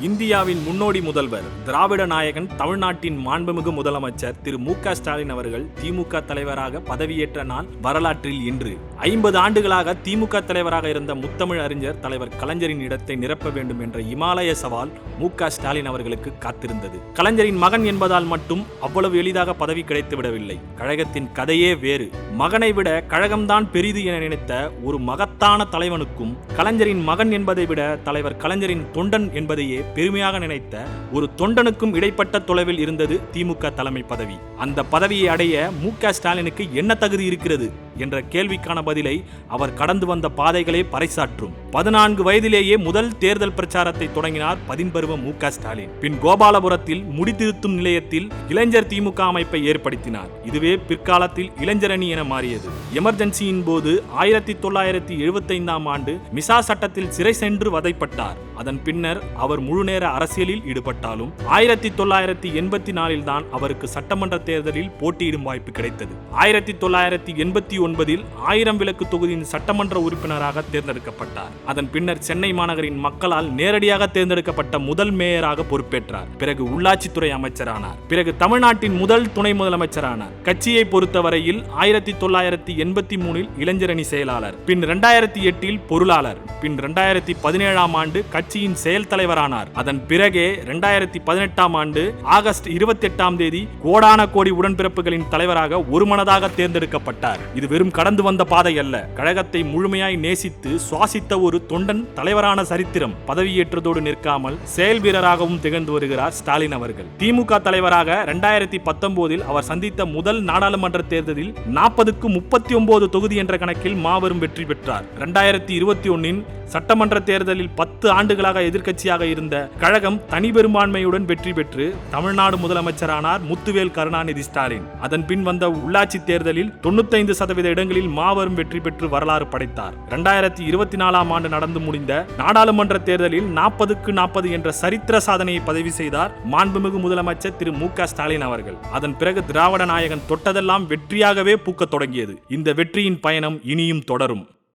இந்தியாவின் முன்னோடி முதல்வர் திராவிட நாயகன் தமிழ்நாட்டின் மாண்புமிகு முதலமைச்சர் திரு மு க ஸ்டாலின் அவர்கள் திமுக தலைவராக பதவியேற்ற நாள் வரலாற்றில் இன்று. ஐம்பது ஆண்டுகளாக திமுக தலைவராக இருந்த முத்தமிழ் அறிஞர் தலைவர் கலைஞரின் இடத்தை நிரப்ப வேண்டும் என்ற இமாலய சவால் மு க ஸ்டாலின் அவர்களுக்கு காத்திருந்தது. கலைஞரின் மகன் என்பதால் மட்டும் அவ்வளவு எளிதாக பதவி கிடைத்து விடவில்லை. கழகத்தின் கதையே வேறு. மகனை விட கழகம்தான் பெரிது என நினைத்த ஒரு மகத்தான தலைவனுக்கும் கலைஞரின் மகன் என்பதை விட தலைவர் கலைஞரின் தொண்டன் என்பதையே பெருமையாக நினைத்த ஒரு தொண்டனுக்கும் இடைப்பட்ட தொலைவில் இருந்தது திமுக தலைமை பதவி. அந்த பதவியை அடைய மு ஸ்டாலினுக்கு என்ன தகுதி இருக்கிறது? என்ற கேள்விக்கான பதிலை அவர் கடந்து வந்த பாதைகளே பறைசாற்றும். பதினான்கு வயதிலேயே முதல் தேர்தல் பிரச்சாரத்தை தொடங்கினார் பதின்பருவ மு க ஸ்டாலின். பின் கோபாலபுரத்தில் முடித்திருத்தும் நிலையத்தில் இளைஞர் திமுக அமைப்பை ஏற்படுத்தினார். இதுவே பிற்காலத்தில் இளைஞரணி என மாறியது. எமர்ஜென்சியின் போது ஆயிரத்தி தொள்ளாயிரத்தி எழுபத்தைந்தாம் ஆண்டு மிசா சட்டத்தில் சிறை சென்று வதைப்பட்டார். அதன் பின்னர் அவர் முழுநேர அரசியலில் ஈடுபட்டாலும் ஆயிரத்தி தொள்ளாயிரத்தி எண்பத்தி நாலில் தான் அவருக்கு சட்டமன்ற தேர்தலில் போட்டியிடும் வாய்ப்பு கிடைத்தது. ஆயிரத்தி தொள்ளாயிரத்தி எண்பத்தி ஒன்பதில் ஆயிரம் விளக்கு தொகுதியின் சட்டமன்ற உறுப்பினராக தேர்ந்தெடுக்கப்பட்டார். அதன் பின்னர் சென்னை மாநகரின் மக்களால் நேரடியாக தேர்ந்தெடுக்கப்பட்ட முதல் மேயராக பொறுப்பேற்றார். பிறகு உள்ளாட்சித்துறை அமைச்சரானார். பிறகு தமிழ்நாட்டின் முதல் துணை முதலமைச்சரானார். கட்சியை பொறுத்தவரையில் ஆயிரத்தி தொள்ளாயிரத்தி எண்பத்தி மூணில் இளைஞரணி செயலாளர் பின் இரண்டாயிரத்தி எட்டில் பொருளாளர் பின் இரண்டாயிரத்தி பதினேழாம் ஆண்டு கட்சியின் செயல் தலைவரானார். அதன் பிறகே இரண்டாயிரத்தி பதினெட்டாம் ஆண்டு ஆகஸ்ட் இருபத்தி எட்டாம் தேதி கோடான கோடி உடன்பிறப்புகளின் தலைவராக ஒருமனதாக தேர்ந்தெடுக்கப்பட்டார். இது வெறும் கடந்து வந்த பாதை அல்ல. கழகத்தை முழுமையாய் நேசித்து சுவாசித்த ஒரு தொண்டன் தலைவரான சரித்திரம் பதவியேற்றதோடு நிற்காமல் செயல் வீரராகவும் திகழ்ந்து வருகிறார் ஸ்டாலின் அவர்கள். திமுக தலைவராக இரண்டாயிரத்தி பத்தொன்பதில் அவர் சந்தித்த முதல் நாடாளுமன்ற தேர்தலில் நாற்பதுக்கு முப்பத்தி ஒன்பது தொகுதி என்ற கணக்கில் மாபெரும் வெற்றி பெற்றார். இரண்டாயிரத்தி இருபத்தி ஒன்னின் சட்டமன்ற தேர்தலில் பத்து ஆண்டுகளாக எதிர்க்கட்சியாக இருந்த கழகம் தனி பெரும்பான்மையுடன் வெற்றி பெற்று தமிழ்நாடு முதலமைச்சரானார் முத்துவேல் கருணாநிதி ஸ்டாலின். அதன் பின் வந்த உள்ளாட்சி தேர்தலில் தொண்ணூத்தைந்து சதவீத இடங்களில் மாபெரும் வெற்றி பெற்று வரலாறு படைத்தார். இரண்டாயிரத்தி இருபத்தி நாலாம் ஆண்டு நடந்து முடிந்த நாடாளுமன்ற தேர்தலில் நாற்பதுக்கு நாற்பது என்ற சரித்திர சாதனையை பதிவு செய்தார் மாண்புமிகு முதலமைச்சர் திரு மு க ஸ்டாலின் அவர்கள். அதன் பிறகு திராவிட நாயகன் தொட்டதெல்லாம் வெற்றியாகவே பூக்கத் தொடங்கியது. இந்த வெற்றியின் பயணம் இனியும் தொடரும்.